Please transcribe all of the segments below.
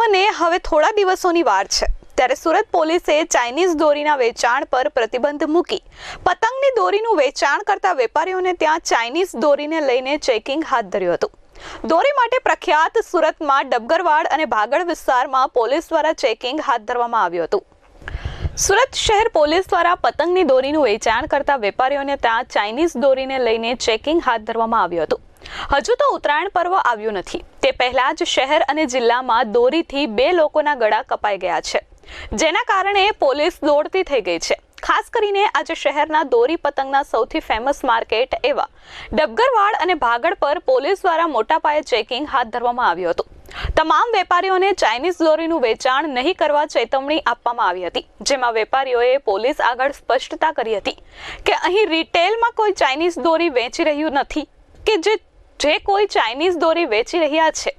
પર્વને હવે થોડા દિવસોની વાર છે. ત્યારે સુરત પોલીસે ચાઇનીઝ દોરીના વેચાણ પર પ્રતિબંધ મૂકી. પતંગની દોરીનું વેચાણ કરતા વેપારીઓને ત્યાં ચાઇનીઝ દોરીને લઈને ચેકિંગ હાથ ધર્યું હતું. દોરી માટે પ્રખ્યાત સુરતમાં ડબગરવાડ અને ભાગળ વિસ્તારમાં પોલીસ દ્વારા ચેકિંગ હાથ ધરવામાં આવ્યું હતું. સુરત શહેર પોલીસ દ્વારા પતંગની દોરીનું વેચાણ કરતા વેપારીઓને ત્યાં ચાઇનીઝ દોરીને લઈને ચેકિંગ હાથ ધરવામાં આવ્યું હતું. હજુ તો ઉત્તરાયણ પર્વ આવ્યું નથી. તે પહેલા જ શહેર અને જિલ્લામાં દોરીથી બે લોકોના ગળા કપાઈ ગયા છે. જેના કારણે પોલીસ દોડતી થઈ ગઈ છે. ખાસ કરીને આજે શહેરના દોરી પતંગના સૌથી ફેમસ માર્કેટ એવા ડબગરવાડ અને ભાગળ પર પોલીસ દ્વારા મોટા પાયે ચેકિંગ હાથ ધરવામાં આવ્યું હતું. તમામ વેપારીઓને ચાઇનીઝ દોરીનું વેચાણ નહીં કરવા ચેતવણી આપવામાં આવી હતી. જેમાં વેપારીઓએ પોલીસ આગળ સ્પષ્ટતા કરી હતી કે અહીં રિટેલમાં કોઈ ચાઇનીઝ દોરી વેચી રહ્યું નથી કે જે જે કોઈ ચાઇનીઝ દોરી વેચી રહ્યા છે,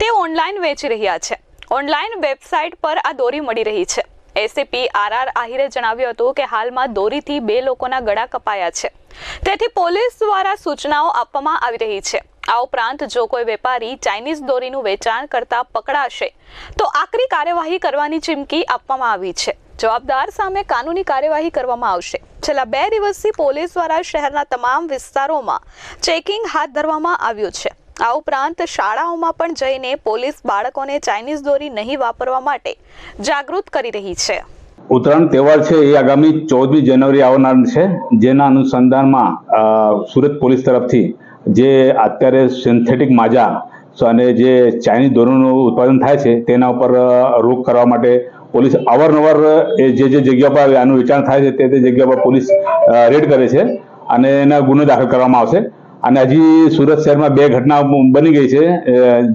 તે ઓનલાઈન વેચી રહ્યા છે. ઓનલાઈન વેબસાઇટ પર આ દોરી મળી રહી છે. એસીપી આર આર આહિરે જણાવ્યું હતું કે હાલમાં દોરીથી બે લોકોના ગળા કપાયા છે. તેથી પોલીસ દ્વારા સૂચનાઓ આપવામાં આવી રહી છે. આ ઉપરાંત જો કોઈ વેપારી ચાઇનીઝ દોરીનું વેચાણ કરતા પકડાશે, તો આકરી કાર્યવાહી કરવાની ચીમકી આપવામાં આવી છે. જવાબદાર સામે કાનૂની કાર્યવાહી કરવામાં આવશે. છેલ્લા બે દિવસથી પોલીસ દ્વારા શહેરના તમામ વિસ્તારોમાં ચેકિંગ હાથ ધરવામાં આવ્યું છે. આ ઉપરાંત શાળાઓમાં પણ જઈને પોલીસ બાળકોને ચાઇનીઝ દોરી નહીં વાપરવા માટે જાગૃત કરી રહી છે. ઉત્તરાયણ તહેવાર છે, એ આગામી ચૌદમી જાન્યુઆરી આવનાર છે, જેના અનુસંધાનમાં સુરત પોલીસ તરફથી જે અત્યારે સિન્થેટિક માજા અને જે ચાઇનીઝ દોરોનું ઉત્પાદન થાય છે, તેના ઉપર રોક કરવા માટે પોલીસ અવારનવાર, એ જે જે જગ્યા પર આનું વેચાણ થાય છે, તે તે જગ્યા પર પોલીસ રેડ કરે છે અને એના ગુનો દાખલ કરવામાં આવશે. અને હજી સુરત શહેરમાં બે ઘટના બની ગઈ છે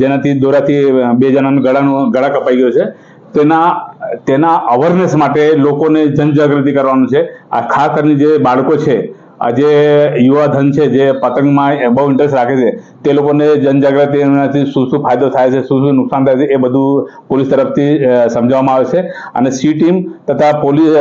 જેનાથી દોરાથી બે જણાનું ગળાનું, ગળા કપાઈ ગયો છે. તેના તેના અવેરનેસ માટે લોકોને જનજાગૃતિ કરવાનું છે. આ ખાસ કરીને જે બાળકો છે આ જે યુવા ધન છે જે પતંગમાં બહુ ઇન્ટરેસ્ટ રાખે છે, તે લોકોને જનજાગૃતિ એનાથી શું શું ફાયદો થાય છે, શું શું નુકસાન થાય છે, એ બધું પોલીસ તરફથી સમજાવવામાં આવે છે. અને સી ટીમ તથા પોલીસ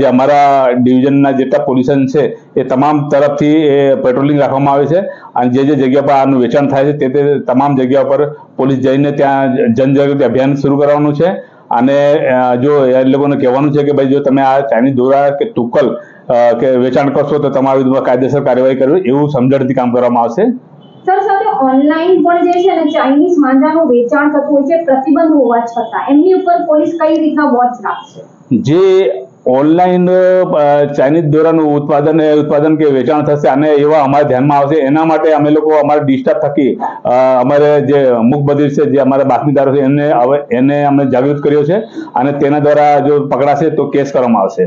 જે અમારા ડિવિઝનના જેટલા પોલીસન છે, એ તમામ તરફથી એ પેટ્રોલિંગ રાખવામાં આવે છે. અને જે જે જગ્યા પર આનું વેચાણ થાય છે, તે તે તમામ જગ્યા પર પોલીસ જઈને ત્યાં જનજાગૃતિ અભિયાન શરૂ કરવાનું છે. અને જો એ લોકોને કહેવાનું છે કે ભાઈ, જો તમે આ ચાઇનીઝ દોરા કે તુક્કલ કે વેચાણ કરશો તો તમારા વિરુદ્ધમાં કાયદેસર કાર્યવાહી કરવી એવું સમજણથી કામ કરવામાં આવશે. સર સાથે ઓનલાઈન પણ જે છે ને ચાઇનીઝ માંજાનું વેચાણ થતું હોય છે પ્રતિબંધ હોવા છતાં એમની ઉપર પોલીસ કઈ રીતના વોચ રાખશે? જે ઓનલાઈન ચાઇનીઝ દોરાનું ઉત્પાદન ઉત્પાદન કે વેચાણ થશે અને એવા અમારા ધ્યાનમાં આવશે. એના માટે અમે લોકો અમારા ડિસ્ટાફ થકી અમારે જે મુખબદીર છે જે અમારા બાતમીદારો છે એને હવે એને અમે જાગૃત કર્યો છે. અને તેના દ્વારા જો પકડાશે તો કેસ કરવામાં આવશે.